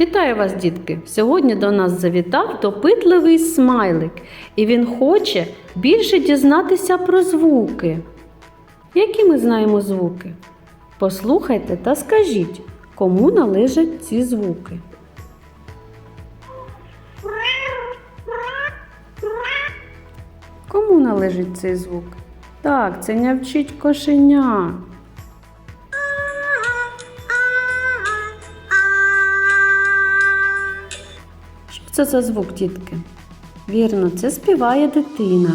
Вітаю вас, дітки! Сьогодні до нас завітав допитливий смайлик, і він хоче більше дізнатися про звуки. Які ми знаємо звуки? Послухайте та скажіть, кому належать ці звуки. Кому належить цей звук? Так, це нявчить кошеня. Це за звук, дітки? Вірно, це співає дитина.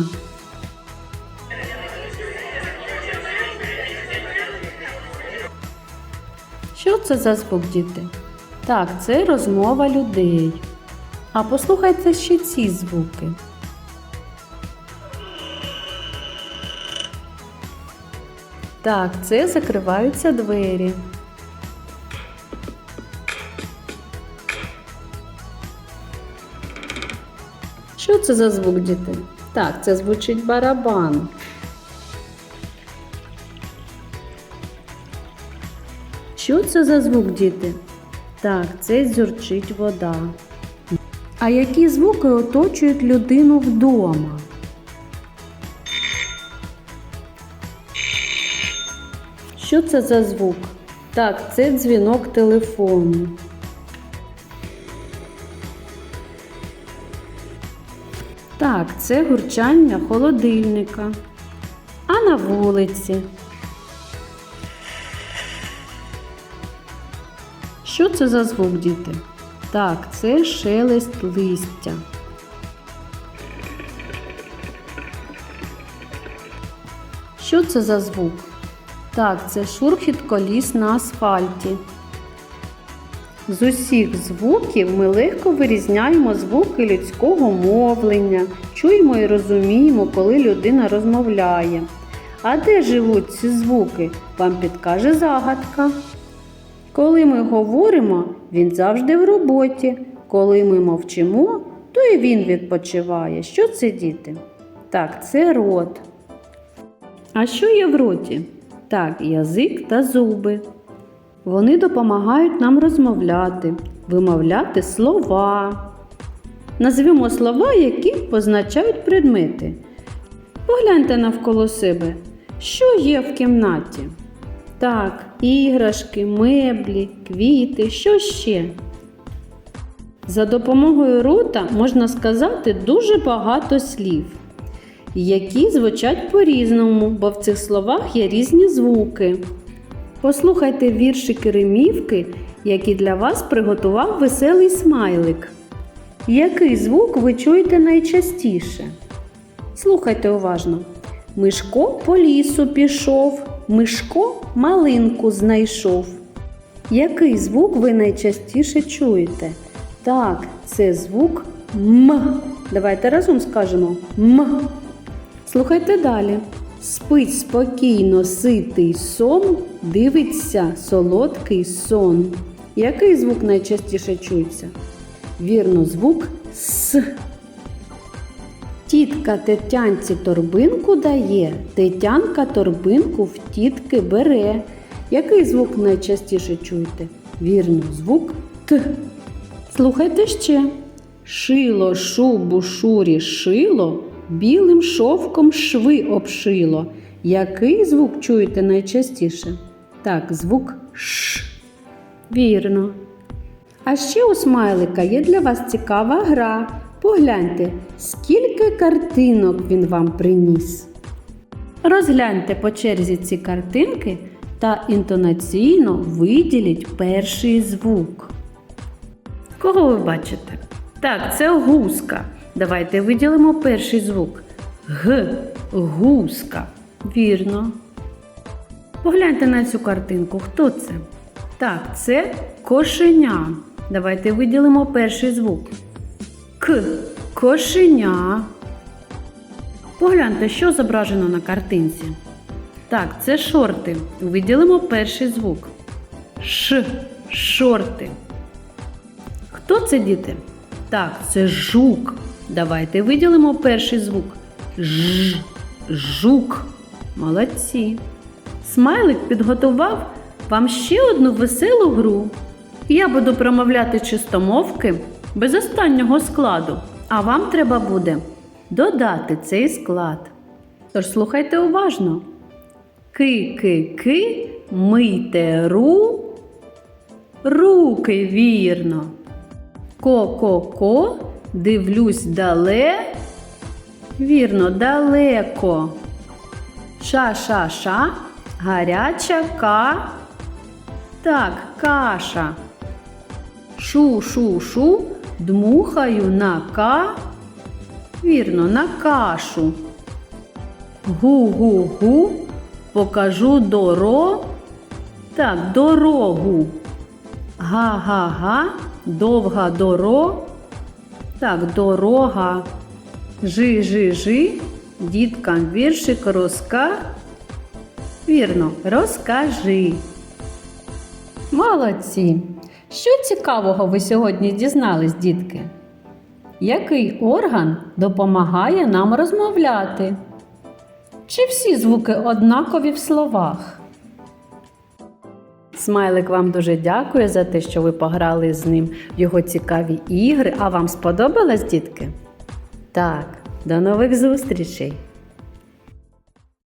Що це за звук, діти? Так, це розмова людей. А послухайте ще ці звуки. Так, це закриваються двері. Що це за звук, діти? Так, це звучить барабан. Що це за звук, діти? Так, це дзюрчить вода. А які звуки оточують людину вдома? Що це за звук? Так, це дзвінок телефону. Так, це гурчання холодильника. А на вулиці. Що це за звук, діти? Так, це шелест листя. Що це за звук? Так, це шурхіт коліс на асфальті. З усіх звуків ми легко вирізняємо звуки людського мовлення, чуємо і розуміємо, коли людина розмовляє. А де живуть ці звуки? Вам підкаже загадка. Коли ми говоримо, він завжди в роботі. Коли ми мовчимо, то і він відпочиває. Що це діти? Так, це рот. А що є в роті? Так, язик та зуби. Вони допомагають нам розмовляти, вимовляти слова. Назвімо слова, які позначають предмети. Погляньте навколо себе, що є в кімнаті. Так, іграшки, меблі, квіти, що ще? За допомогою рота можна сказати дуже багато слів, які звучать по-різному, бо в цих словах є різні звуки. Послухайте віршики римівки, які для вас приготував веселий смайлик. Який звук ви чуєте найчастіше? Слухайте уважно. Мишко по лісу пішов, Мишко малинку знайшов. Який звук ви найчастіше чуєте? Так, це звук М. Давайте разом скажемо М. Слухайте далі. Спить спокійно, ситий сон, дивиться солодкий сон. Який звук найчастіше чується? Вірно, звук С. Тітка Тетянці торбинку дає, Тетянка торбинку в тітки бере. Який звук найчастіше чуєте? Вірно, звук Т. Слухайте ще. Шило, шубу, шурі, шило, білим шовком шви обшило. Який звук чуєте найчастіше? Так, звук Ш. Вірно. А ще у смайлика є для вас цікава гра. Погляньте, скільки картинок він вам приніс. Розгляньте по черзі ці картинки та інтонаційно виділіть перший звук. Кого ви бачите? Так, це гуска. Давайте виділимо перший звук. Г. Гуска. Вірно. Погляньте на цю картинку. Хто це? Так, це кошеня. Давайте виділимо перший звук. К. Кошеня. Погляньте, що зображено на картинці. Так, це шорти. Виділимо перший звук. Ш. Шорти. Хто це діти? Так, це жук. Давайте виділимо перший звук. Ж. Жук. Молодці. Смайлик підготував вам ще одну веселу гру. Я буду промовляти чистомовки без останнього складу, а вам треба буде додати цей склад. Тож слухайте уважно. Ки-ки-ки, мийте ру, руки вірно. Ко-ко-ко, дивлюсь дале, вірно, далеко. Ша-ша-ша, гаряча ка. Так, каша. Шу-шу-шу, дмухаю на ка. Вірно, на кашу. Гу-гу-гу, покажу доро. Так, дорогу. Га-га-га, довга доро. Так, дорога. Жи-жи-жи, діткам віршик розка. Вірно, розкажи. Молодці! Що цікавого ви сьогодні дізнались, дітки? Який орган допомагає нам розмовляти? Чи всі звуки однакові в словах? Смайлик вам дуже дякує за те, що ви пограли з ним в його цікаві ігри. А вам сподобалось, дітки? Так, до нових зустрічей!